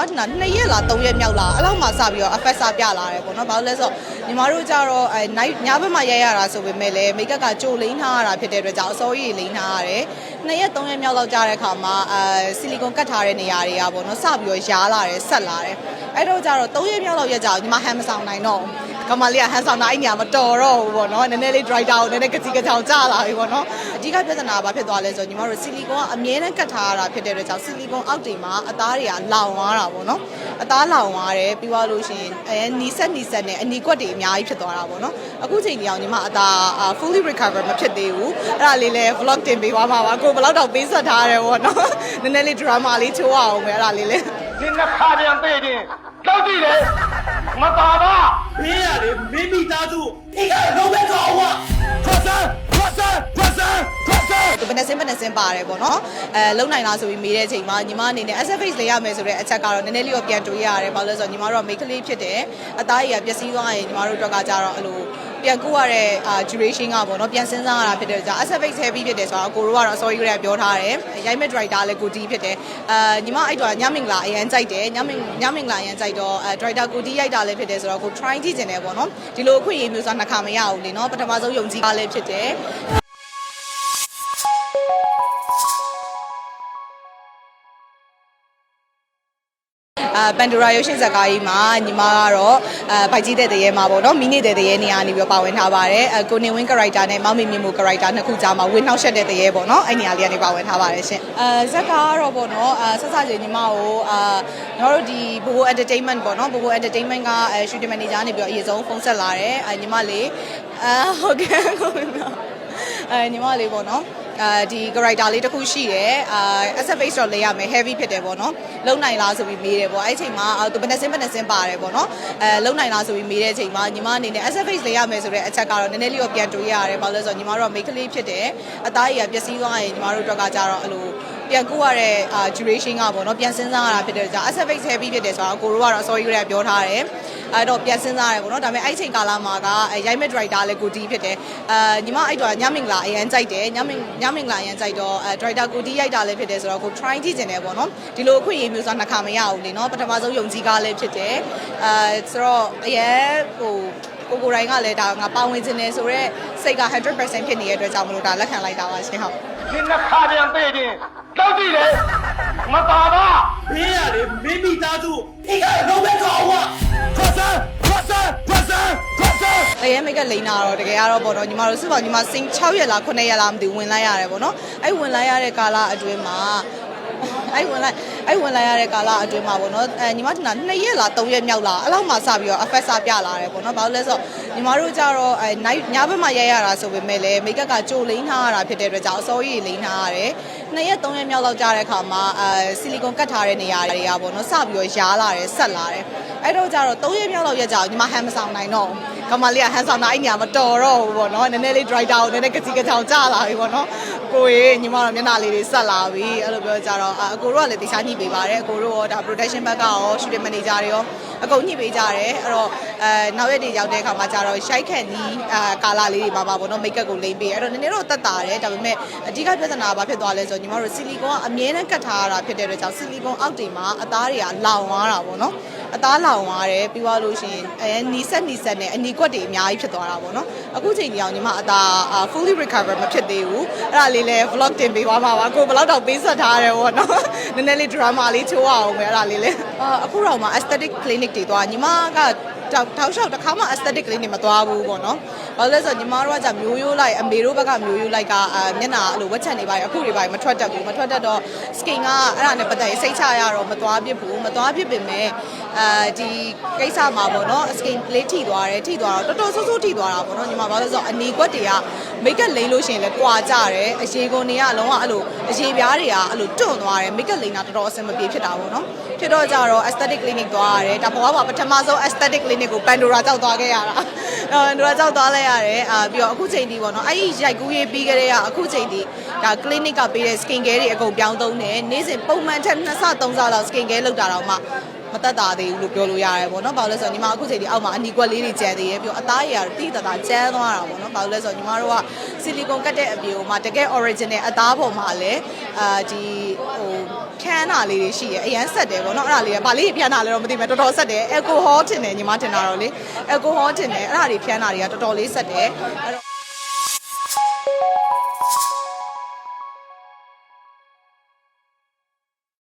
မထင်တာ2ရက်လား3ရက်မြောက်လားအဲ့လောက်မှစပြီးတော့ effect စပြလာတယ်ပေါ့နော်ဘာလို့လဲဆိုတော့ညီမတို့ကြတော့အဲ night ညဘက်မှရိုက်ရတာဆိုပေမဲ့လည်း make up ကကြိုလိမ့်ထားရတာဖြစ်တဲ့အတွက်ကြောင့်အစောကြီးလိမ့်ထားရတယ်2ရက်3ရက်မြောက်လောက်ကြာတဲ့အခါမှာအဲဆီလီကွန်ကတ်ထားတဲ့နေရာတွေကပေါ့နော်စပြီးတော့ရားလာတယ်ဆက်လာတယ်အဲ့တော့ကြတော့3ရက်မြောက်လောက်ရက်ကြာညီမဟန်မဆောင်နိုင်တော့ဘူး ကမလေးကဟန်ဆောင်တာအဲ့ညာမတော်တော့ဘူးပေါ့နော်နည်းနည်းလေး driver ကိုနည်းနည်းကစီကချောင်ကြလာပြီပေါ့နော်အဓိကပြဿနာကဘာဖြစ်သွားလဲဆိုတော့ညီမတို့ဆီလီကွန်ကအမြဲတမ်းကတ်ထားရတာဖြစ်တဲ့အတွက်ကြောင့်ဆီလီကွန်အောက်တွေမှာအသားတွေကလောင်သွားတာပေါ့နော်အသားလောင်သွားတယ်ပြီးသွားလို့ရှိရင်အဲနီးဆက်နီးဆက်နဲ့အနီကွက်တွေအများကြီးဖြစ်သွားတာပေါ့နော်အခုချိန်ကြီးအောင်ညီမအသား fully recover မဖြစ်သေးဘူးအဲ့ဒါလေးလည်း vlog တင်ပေးသွားမှာပါကိုဘယ်လောက်တော့ပေးဆက်ထားရဲပေါ့နော်နည်းနည်းလေး drama လေးချိုးအောင်ပဲအဲ့ဒါလေးလည်းဒီနှစ်ခါပြန်ပေးရင်တောက်တည်တယ်မပါပါမင်း သားစုဒီကလုံးပဲကောင်းอ่ะထွက်စမ်းထွက်စမ်းထွက်စမ်းထွက်စမ်းသူဘယ်နဲ့စင်းဘယ်နဲ့စင်းပါတယ်ပေါ့နော်အဲလုံနိုင်လားဆိုပြီးမေးတဲ့အချိန်မှာညီမအနေနဲ့ SFX လေးရမယ်ဆိုတဲ့အချက်ကတော့နည်းနည်းလေးတော့ပြန်တွေးရတယ်ဘာလို့လဲဆိုတော့ညီမတို့ကမိတ်ကလေးဖြစ်တယ်အသားကြီးကပျက်စီးသွားရင်ညီမတို့အတွက်ကကြတော့အဲ့လို ပြန်ကူရတဲ့အာ duration ကပေါ့နော်ပြန်စဉ်းစားရတာဖြစ်တဲ့ကြောင့် SFX heavy ဖြစ်တယ်ဆိုတော့အကိုတို့ကတော့ sorry ကပြောထားတယ်ရိုက်မဲ့ driver လည်းကိုတီးဖြစ်တယ်အာညီမအဲ့တော့ညမင်္ဂလာအရန်ကြိုက်တယ်ညမင်ညမင်္ဂလာအရန်ကြိုက်တော့အဲ driver ကိုတီးရိုက်တာလည်းဖြစ်တယ်ဆိုတော့ကို try ကြည့်ကျင်တယ်ပေါ့နော်ဒီလိုအခွင့်အရေးမျိုးဆိုနှစ်ခါမရဘူးလေနော်ပထမဆုံးယုံကြည်တာလည်းဖြစ်တယ် အာပန်ဒိုရာရုပ်ရှင်ဇာတ်ကားကြီးမှာညီမကတော့အာဘိုက်ကြီးတဲ့တရေမှာပေါ့နော်မိနေတဲ့တရေနေရာနေပြီးတော့ပါဝင်ထားပါတယ်အကိုနေဝင်း character နဲ့မောင်မေမြင့်မို့ character နှစ်ခုကြားမှာဝင်းနှောက်ရှက်တဲ့တရေပေါ့နော်အဲ့နေရာလေးကနေပါဝင်ထားပါတယ်ရှင်အာဇာတ်ကားကတော့ပေါ့နော်အာဆက်ဆက်ချင်းညီမကိုအာညီမတို့ဒီဘိုဘို entertainment ပေါ့နော်ဘိုဘို entertainment ကအဲ shooting manager နေပြီးတော့အရင်ဆုံးဖုန်းဆက်လာတယ်အာညီမလေးအာဟုတ်ကဲ့ဟုတ်ကဲ့အဲညီမလေးပေါ့နော် အဲဒီ character လေးတစ်ခုရှိတယ်အာ SFX တော့လေးရမယ် heavy ဖြစ်တယ်ပေါ့နော်လုံနိုင်လားဆိုပြီးမေးတယ်ပေါ့အဲ့ဒီအချိန်မှာသူဘယ်နှစင်းဘယ်နှစင်းပါတယ်ပေါ့နော်အဲလုံနိုင်လားဆိုပြီးမေးတဲ့အချိန်မှာညီမအနေနဲ့ SFX လေးရမယ်ဆိုတဲ့အချက်ကတော့နည်းနည်းလေးတော့ပြန်တွေးရတယ်ဘာလို့လဲဆိုတော့ညီမတို့ကမိတ်ကလေးဖြစ်တယ်အသားကြီးကပျက်စီးသွားရင်ညီမတို့အတွက်ကကြတော့အဲ့လိုပြန်ကူရတဲ့အာ duration ကပေါ့နော်ပြန်စဉ်းစားရတာဖြစ်တဲ့ကြောင့် SFX heavy ဖြစ်တယ်ဆိုတော့ကိုတို့ကတော့ sorry ကပြောထားတယ် အဲ့တော့ပြန်စဉ်းစားရတယ်ပေါ့နော်ဒါပေမဲ့အဲ့ချိန်ကာလမှာကရိုက်မဲ့ director လည်းကိုတီးဖြစ်တယ်အာညီမအဲ့တော့ညမင်္ဂလာအရန်ကြိုက်တယ်ညမင်ညမင်္ဂလာအရန်ကြိုက်တော့အဲ director ကိုတီးရိုက်တာလည်းဖြစ်တယ်ဆိုတော့ကို try ကြည့်ကျင်တယ်ပေါ့နော်ဒီလိုအခွင့်အရေးမျိုးဆိုတာနှစ်ခါမရဘူးလေနော်ပထမဆုံးယုံကြည်ကားလည်းဖြစ်တယ်အာဆိုတော့အရန်ဟိုကိုကိုတိုင်းကလည်းဒါငါပါဝင်ခြင်းနေဆိုတော့စိတ်က100%ဖြစ်နေတဲ့အတွက်ကြောင့်မလို့ဒါလက်ခံလိုက်တာပါရှင်ဟုတ်ဒီနှစ်ခါပြန်ပေးခြင်းတောက်ကြည့်လေမပါပါမင်းရလေမိမိသားစုအိတ်ကတော့ဘယ်ကော တကယ်မိတ်ကလိန်တာတော့တကယ်ကတော့ပေါ့နော်ညီမတို့စုပေါင်းညီမစင်6ရက်လား9ရက်လားမသိဘူးဝင်လိုက်ရတယ်ပေါ့နော်အဲ့ဝင်လိုက်ရတဲ့ကာလအတွင်းမှာအဲ့ဝင်လိုက်အဲ့ဝင်လိုက်ရတဲ့ကာလအတွင်းမှာပေါ့နော်အဲညီမထင်တာ2ရက်လား3ရက်မြောက်လားအဲ့လောက်မှစပြီးတော့ effect စပြလာတယ်ပေါ့နော်ဘာလို့လဲဆိုတော့ညီမတို့ကြတော့အဲ night ညဘက်မှရိုက်ရတာဆိုပေမဲ့လည်းမိတ်ကကကြိုလိမ့်ထားရတာဖြစ်တဲ့အတွက်ကြောင့်အစောကြီးလိမ့်ထားရတယ်2ရက်3ရက်မြောက်လောက်ကြာတဲ့အခါမှာအဲဆီလီကွန်ကတ်ထားတဲ့နေရာတွေကပေါ့နော်စပြီးတော့ရားလာတယ်ဆက်လာတယ်အဲ့တော့ကြတော့3ရက်မြောက်လောက်ရက်ကြာညီမဟန်မဆောင်နိုင်တော့ဘူးကမလေးကဟန်ဆောင်တာအဲ့ညာမတော်တော့ဘူးပေါ့နော်နည်းနည်းလေး dry down နည်းနည်းကတိကချောင်ကျလာပြီပေါ့နော်ကိုရေညီမတို့မျက်နှာလေးတွေဆက်လာပြီအဲ့လိုပြောကြတော့အကိုတို့ကလည်းတခြားညှိပေးပါတယ်အကိုတို့ရောဒါ production ဘက်ကရော shooting manager တွေရောအကုန်ညှိပေးကြတယ်အဲ့တော့အဲနောက်ရက်တွေရောက်တဲ့အခါမှာကျတော့ရှိုက်ခန့်နီးအာကာလာလေးတွေပါပါပေါ့နော် make up ကိုလိမ့်ပေးအဲ့တော့နည်းနည်းတော့တက်တာတယ်ဒါပေမဲ့အဓိကပြဿနာကဘာဖြစ်သွားလဲဆိုတော့ညီမတို့ဆီလီကွန်ကအမြဲတမ်းကတ်ထားရတာဖြစ်တဲ့အတွက်ကြောင့်ဆီလီကွန်အောက်တွေမှာအသားတွေကလောင်သွားတာပေါ့နော်အသားလောင်သွားတယ်ပြီးသွားလို့ရှိရင်အဲနီဆက်နီဆက်နဲ့အနီကွက်တွေအများကြီးဖြစ်သွားတာပေါ့နော်အခုချိန်ကြီးအောင်ညီမအသား fully recover မဖြစ်သေးဘူးအဲ့ဒါလေးလည်း vlog တင်ပေးသွားမှာပါကိုဘယ်လောက်တော့ပေးဆက်ထားရတယ်ပေါ့နော်နည်းနည်းလေး drama လေးချိုးအောင်ပဲအဲ့ဒါလေးလည်းအာအခုတော့မှ aesthetic clinic တွေသွားညီမက တောက်တောက်လျှောက်တစ်ခါမှ aesthetic clinic မသွားဘူးပေါ့နော် ဘာလို့လဲဆိုတော့ညီမတို့ကじゃမျိုးရိုးလိုက်အမေတို့ဘက်ကမျိုးရိုးလိုက်ကအာမျက်နှာအဲ့လိုဝက်ချက်နေပါရအခုတွေပါမထွက်တတ်ဘူးမထွက်တတ်တော့ skin ကအဲ့ဒါနဲ့ပတ်သက်ရင်စိတ်ချရတော့မသွားဖြစ်ဘူးမသွားဖြစ်ပေမဲ့အာဒီကိစ္စမှာပေါ့နော် skin လေးထိသွားတယ်ထိသွားတော့တော်တော်ဆိုးဆိုးထိသွားတာပေါ့နော်ညီမဘာလို့လဲဆိုတော့အနေကွက်တွေက make up လိမ့်လို့ရှိရင်လည်းကွာကြတယ်အရေကုန်တွေကအလုံးဝအဲ့လိုအရေပြားတွေကအဲ့လိုတွန့်သွားတယ် make up လိမ့်တာတော်တော်အဆင်မပြေဖြစ်တာပေါ့နော်ဖြစ်တော့ကြတော့ aesthetic clinic သွားရတယ်ဒါပေါ်ကပါပထမဆုံး aesthetic clinic ကို Pandora ကြောက်သွားခဲ့ရတာ Pandora ကြောက်သွားလိုက်ရတယ်အာပြီးတော့အခုချိန်ဒီပေါ့နော်အဲ့ဒီရိုက်ကူးရေးပြီးကြတဲ့ကအခုချိန်ဒီဒါ clinic ကပေးတဲ့ skin care တွေအကုန်ပြောင်းသုံးတယ်နေ့စဉ်ပုံမှန်ထက်2ဆ3ဆလောက် skin care လုပ်တာတော့မှ မတက်တာသေးဘူးလို့ပြောလို့ရတယ်ပေါ့နော်ဘာလို့လဲဆိုတော့ညီမအခုချိန်ဒီအောက်မှာအနီကွက်လေးတွေကျန်သေးရဲ့ပြီးတော့အသားရည်ကတော့တိတတာကျန်းသွားတာပေါ့နော်ဘာလို့လဲဆိုတော့ညီမတို့ကဆီလီကွန်ကတ်တဲ့အပြင်မှာတကယ် original အသားပေါ်မှာလည်းအာဒီဟိုခန်းတာလေးတွေရှိရအရန်ဆက်တယ်ပေါ့နော်အဲ့ဒါလေးကဗာလေးဖြန်းတာလည်းတော့မသိဘူးတော်တော်ဆက်တယ်အယ်ကိုဟောတင်တယ်ညီမတင်တာတော့လေအယ်ကိုဟောတင်တယ်အဲ့ဒါတွေဖြန်းတာတွေကတော်တော်လေးဆက်တယ်အဲ့တော့